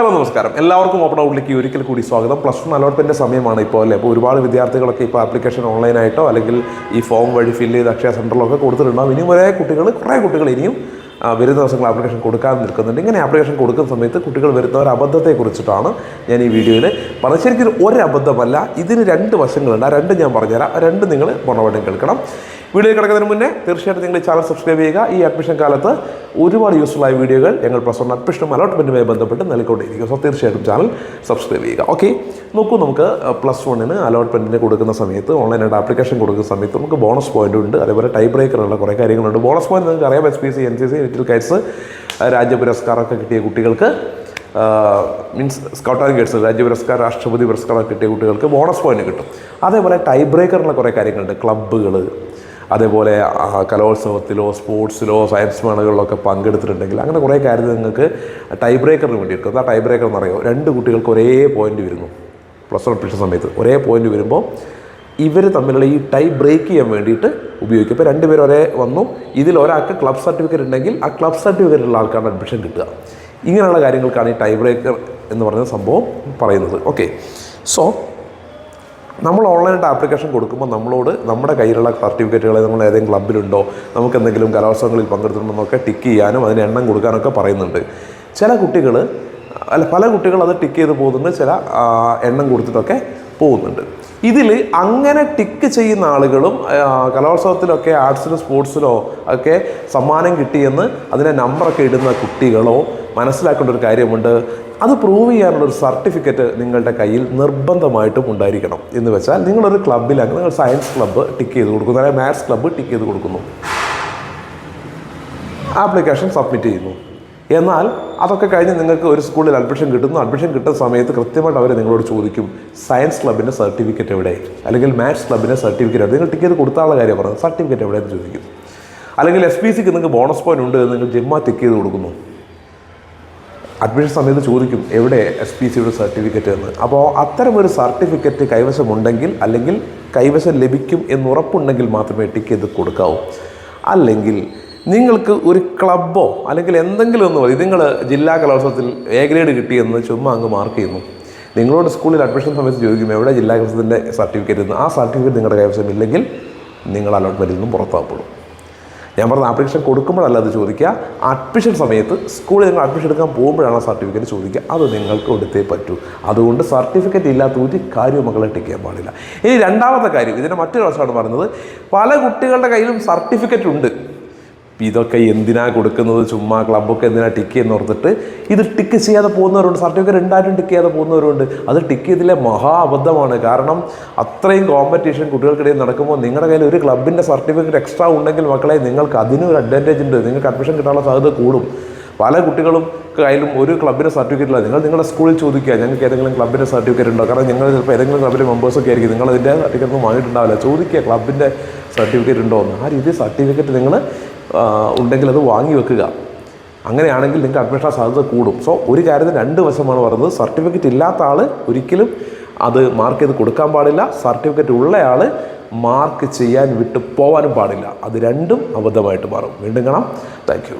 Hello നമസ്കാരം. എല്ലാവർക്കും open ഔട്ട്ലേക്ക് ഒരിക്കൽ കൂടി സ്വാഗതം. പ്ലസ് വൺ അലോട്ട്മെന്റ് സമയമാണ് ഇപ്പോൾ അല്ലേ? അപ്പോൾ ഒരുപാട് വിദ്യാർത്ഥികളൊക്കെ ഇപ്പോൾ ആപ്ലിക്കേഷൻ ഓൺലൈനായിട്ടോ അല്ലെങ്കിൽ ഈ ഫോം വഴി ഫില്ല് ചെയ്ത് അക്ഷയ സെന്ററിലൊക്കെ കൊടുത്തിട്ടുണ്ടാവും. ഇനിയും ഒരേ കുട്ടികൾ കുറേ കുട്ടികൾ ഇനിയും വരുന്ന ദിവസങ്ങൾ ആപ്ലിക്കേഷൻ കൊടുക്കാൻ നിൽക്കുന്നുണ്ട്. ഇങ്ങനെ ആപ്ലിക്കേഷൻ കൊടുക്കുന്ന സമയത്ത് കുട്ടികൾ വരുന്ന ഒരു അബദ്ധത്തെക്കുറിച്ചിട്ടാണ് ഞാൻ ഈ വീഡിയോയിൽ പറഞ്ഞത്. ശരിക്കും ഒരു അബദ്ധമല്ല ഇതിന് രണ്ട് വശങ്ങളുണ്ട്. ആ രണ്ട് ഞാൻ പറഞ്ഞുതരാം. രണ്ട് നിങ്ങൾ പൂർണമായിട്ടും കേൾക്കണം. വീഡിയോ കിടക്കുന്നതിന് മുന്നേ തീർച്ചയായിട്ടും നിങ്ങൾ ചാനൽ സബ്സ്ക്രൈബ് ചെയ്യുക. ഈ അഡ്മിഷൻ കാലത്ത് ഒരുപാട് യൂസ്ഫുൾ ആയ വീഡിയോകൾ ഞങ്ങൾ പ്ലസ് അഡ്മിഷനും അലോട്ട്മെന്റുമായി ബന്ധപ്പെട്ട് നൽകിക്കൊണ്ടിരിക്കും സോ തീർച്ചയായിട്ടും ചാനൽ സബ്സ്ക്രൈബ് ചെയ്യുക. ഓക്കെ നോക്കൂ നമുക്ക് പ്ലസ് വണ്ണിന് അലോട്ട്മെന്റിന് കൊടുക്കുന്ന സമയത്ത് ഓൺലൈനായിട്ട് ആപ്ലിക്കേഷൻ കൊടുക്കുന്ന സമയത്ത് നമുക്ക് ബോണസ് പോയിന്റ് ഉണ്ട്. അതേപോലെ ടൈ ബ്രേക്കറുള്ള കുറേ കാര്യങ്ങളുണ്ട്. ബോണസ് പോയിന്റ് നിങ്ങൾക്ക് അറിയാം. S P C N C C little kites രാജ്യ പുരസ്കാരമൊക്കെ കിട്ടിയ കുട്ടികൾക്ക് മീൻസ് സ്കൗട്ട് ആൻഡ് ഗൈഡ്സ് രാജ്യ പുരസ്കാരം രാഷ്ട്രപതി പുരസ്കാരം കിട്ടിയ കുട്ടികൾക്ക് ബോണസ് പോയിന്റ് കിട്ടും. അതേപോലെ ടൈ ബ്രേക്കറിനുള്ള കുറേ കാര്യങ്ങളുണ്ട്. ക്ലബ്ബുകൾ അതേപോലെ കലോത്സവത്തിലോ സ്പോർട്സിലോ സയൻസ് മേളകളിലൊക്കെ പങ്കെടുത്തിട്ടുണ്ടെങ്കിൽ അങ്ങനെ കുറേ കാര്യത്തിൽ നിങ്ങൾക്ക് ടൈ ബ്രേക്കറിന് വേണ്ടി എടുക്കും ആ ടൈ ബ്രേക്കർ എന്ന് പറയുമോ രണ്ട് കുട്ടികൾക്ക് ഒരേ പോയിന്റ് വരുന്നു. പ്ലസ് വൺ പ്ലസ് സമയത്ത് ഒരേ പോയിന്റ് വരുമ്പോൾ ഇവർ തമ്മിലുള്ള ഈ ടൈ ബ്രേക്ക് ചെയ്യാൻ വേണ്ടിയിട്ട് ഉപയോഗിക്കും. ഇപ്പോൾ രണ്ടുപേരും ഒരേ വന്നു. ഇതിൽ ഒരാൾക്ക് ക്ലബ് സർട്ടിഫിക്കറ്റ് ഉണ്ടെങ്കിൽ ആ ക്ലബ് സർട്ടിഫിക്കറ്റ് ഉള്ള ആൾക്കാണ് അഡ്മിഷൻ കിട്ടുക. ഇങ്ങനെയുള്ള കാര്യങ്ങൾക്കാണ് ഈ ടൈ ബ്രേക്കർ എന്ന് പറയുന്ന സംഭവം പറയുന്നത്. ഓക്കെ സോ നമ്മൾ ഓൺലൈനായിട്ട് ആപ്ലിക്കേഷൻ കൊടുക്കുമ്പോൾ നമ്മളോട് നമ്മുടെ കയ്യിലുള്ള സർട്ടിഫിക്കറ്റുകൾ നമ്മൾ ഏതെങ്കിലും ക്ലബ്ബിലുണ്ടോ നമുക്ക് എന്തെങ്കിലും കലോത്സവങ്ങളിൽ പങ്കെടുത്തിട്ടുണ്ടെന്നൊക്കെ ടിക്ക് ചെയ്യാനും അതിന് എണ്ണം കൊടുക്കാനൊക്കെ പറയുന്നുണ്ട്. ചില കുട്ടികൾ അല്ല പല കുട്ടികൾ അത് ടിക്ക് ചെയ്ത് പോകുന്നുണ്ട് ചില എണ്ണം കൊടുത്തിട്ടൊക്കെ പോകുന്നുണ്ട്. ഇതിൽ അങ്ങനെ ടിക്ക് ചെയ്യുന്ന ആളുകളും കലോത്സവത്തിലൊക്കെ ആർട്സിലോ സ്പോർട്സിലോ ഒക്കെ സമ്മാനം കിട്ടിയെന്ന് അതിന്റെ നമ്പറൊക്കെ ഇടുന്ന കുട്ടികളോ മനസ്സിലാക്കേണ്ട ഒരു കാര്യമുണ്ട്. അത് പ്രൂവ് ചെയ്യാനുള്ള ഒരു സർട്ടിഫിക്കറ്റ് നിങ്ങളുടെ കയ്യിൽ നിർബന്ധമായിട്ടും ഉണ്ടായിരിക്കണം. എന്ന് വെച്ചാൽ നിങ്ങളൊരു ക്ലബിലാണ് നിങ്ങൾ സയൻസ് ക്ലബ്ബ് ടിക്ക് ചെയ്ത് കൊടുക്കുന്നു. അല്ലെങ്കിൽ മാത്സ് ക്ലബ്ബ് ടിക്ക് ചെയ്ത് കൊടുക്കുന്നു. ആപ്ലിക്കേഷൻ സബ്മിറ്റ് ചെയ്യുന്നു. എന്നാൽ അതൊക്കെ കഴിഞ്ഞ് നിങ്ങൾക്ക് ഒരു സ്കൂളിൽ അഡ്മിഷൻ കിട്ടുന്നു. അഡ്മിഷൻ കിട്ടുന്ന സമയത്ത് കൃത്യമായിട്ട് അവർ നിങ്ങളോട് ചോദിക്കും സയൻസ് ക്ലബിന്റെ സർട്ടിഫിക്കറ്റ് എവിടെ? അല്ലെങ്കിൽ മാത്സ് ക്ലബിന്റെ സർട്ടിഫിക്കറ്റ് എവിടെ? നിങ്ങൾ ടിക്കറ്റ് കൊടുത്താനുള്ള കാര്യം പറഞ്ഞത് സർട്ടിഫിക്കറ്റ് എവിടെ? എന്ന് ചോദിക്കും. അല്ലെങ്കിൽ എസ് പി സിക്ക് നിങ്ങൾക്ക് ബോണസ് പോയിന്റ് ഉണ്ട് എന്ന് നിങ്ങൾ ജിമ്മ ടിക്ക് ചെയ്ത് കൊടുക്കുന്നു. അഡ്മിഷൻ സമയത്ത് ചോദിക്കും എവിടെ എസ് പി സിയുടെ സർട്ടിഫിക്കറ്റ് എന്ന്? അപ്പോൾ അത്തരം ഒരു സർട്ടിഫിക്കറ്റ് കൈവശമുണ്ടെങ്കിൽ അല്ലെങ്കിൽ കൈവശം ലഭിക്കും എന്ന് ഉറപ്പുണ്ടെങ്കിൽ മാത്രമേ ചെയ്ത് കൊടുക്കാവൂ. അല്ലെങ്കിൽ നിങ്ങൾക്ക് ഒരു ക്ലബ്ബോ അല്ലെങ്കിൽ എന്തെങ്കിലും ഒന്നും മതി. നിങ്ങൾ ജില്ലാ കലോത്സവത്തിൽ എ ഗ്രേഡ് കിട്ടിയെന്ന് ചുമ്മാ അങ്ങ് മാർക്ക് ചെയ്യുന്നു. നിങ്ങളോട് സ്കൂളിൽ അഡ്മിഷൻ സമയത്ത് ചോദിക്കും എവിടെ ജില്ലാ കലോത്സവത്തിന്റെ സർട്ടിഫിക്കറ്റ് എന്ന്. ആ സർട്ടിഫിക്കറ്റ് നിങ്ങളുടെ കൈവശം ഇല്ലെങ്കിൽ നിങ്ങൾ അലോട്ട്മെന്റിൽ നിന്നും പുറത്താക്കപ്പെടും. ഞാൻ പറഞ്ഞ ആപ്ലിക്കേഷൻ കൊടുക്കുമ്പോഴല്ല അത് ചോദിക്കുക. അഡ്മിഷൻ സമയത്ത് സ്കൂളിൽ നിങ്ങൾ അഡ്മിഷൻ എടുക്കാൻ പോകുമ്പോഴാണ് ആ സർട്ടിഫിക്കറ്റ് ചോദിക്കുക. അത് നിങ്ങൾക്ക് കൊടുത്തേ പറ്റൂ. അതുകൊണ്ട് സർട്ടിഫിക്കറ്റ് ഇല്ലാത്ത ഒരു കാര്യവും മക്കളെ ടിക്കാൻ പാടില്ല. ഇനി രണ്ടാമത്തെ കാര്യം ഇതിന്റെ മറ്റൊരു വശമാണ് പറയുന്നത്. പല കുട്ടികളുടെ കയ്യിലും സർട്ടിഫിക്കറ്റ് ഉണ്ട്. ഇതൊക്കെ എന്തിനാ കൊടുക്കുന്നത്? ചുമ്മാ ക്ലബ്ബൊക്കെ എന്തിനാ ടിക്ക് ചെയ്യുന്ന ഓർത്തിട്ട് ഇത് ടിക്ക് ചെയ്യാതെ പോകുന്നവരുണ്ട്. സർട്ടിഫിക്കറ്റ് ഉണ്ടായിട്ടും ടിക്ക് ചെയ്യാതെ പോകുന്നവരുണ്ട്. അത് ടിക്ക് ചെയ്തില്ലേ മഹാ അബദ്ധമാണ്. കാരണം അത്രയും കോമ്പറ്റീഷൻ കുട്ടികൾക്കിടയിൽ നടക്കുമ്പോൾ നിങ്ങളുടെ കയ്യിൽ ഒരു ക്ലബിന്റെ സർട്ടിഫിക്കറ്റ് എക്സ്ട്രാ ഉണ്ടെങ്കിൽ മക്കളെ നിങ്ങൾക്ക് അതിനും ഒരു അഡ്വാന്റേജ് ഉണ്ട്. നിങ്ങൾക്ക് അഡ്മിഷൻ കിട്ടാനുള്ള സാധ്യത കൂടും. പല കുട്ടികളും കയ്യിലും ഒരു ക്ലബിന്റെ സർട്ടിഫിക്കറ്റ് ഇല്ല. നിങ്ങൾ നിങ്ങളുടെ സ്കൂളിൽ ചോദിക്കുക ഞങ്ങൾക്ക് ഏതെങ്കിലും ക്ലബിന്റെ സർട്ടിഫിക്കറ്റ് ഉണ്ടോ? കാരണം ഞങ്ങൾ ചിലപ്പോൾ ഏതെങ്കിലും ക്ലബിലെ മെമ്പേഴ്സൊക്കെ ആയിരിക്കും. നിങ്ങൾ അതിന്റെ സർട്ടിഫിക്കറ്റ് ഒന്നും വാങ്ങിയിട്ടുണ്ടാവില്ല. ചോദിക്കുക ക്ലബിന്റെ സർട്ടിഫിക്കറ്റ് ഉണ്ടോ? എന്ന്. ആ രീതിയിൽ സർട്ടിഫിക്കറ്റ് നിങ്ങൾ ഉണ്ടെങ്കിൽ അത് വാങ്ങി വെക്കുക. അങ്ങനെയാണെങ്കിൽ നിങ്ങൾക്ക് അഡ്മിഷൻ സാധ്യത കൂടും. സോ ഒരു കാര്യത്തിന് രണ്ട് വശമാണ് പറയുന്നത് സർട്ടിഫിക്കറ്റ് ഇല്ലാത്ത ആൾ ഒരിക്കലും അത് മാർക്ക് ചെയ്ത് കൊടുക്കാൻ പാടില്ല. സർട്ടിഫിക്കറ്റ് ഉള്ളയാൾ മാർക്ക് ചെയ്യാൻ വിട്ടു പോകാനും പാടില്ല. അത് രണ്ടും അബദ്ധമായിട്ട് മാറും. വീണ്ടും കാണാം. താങ്ക്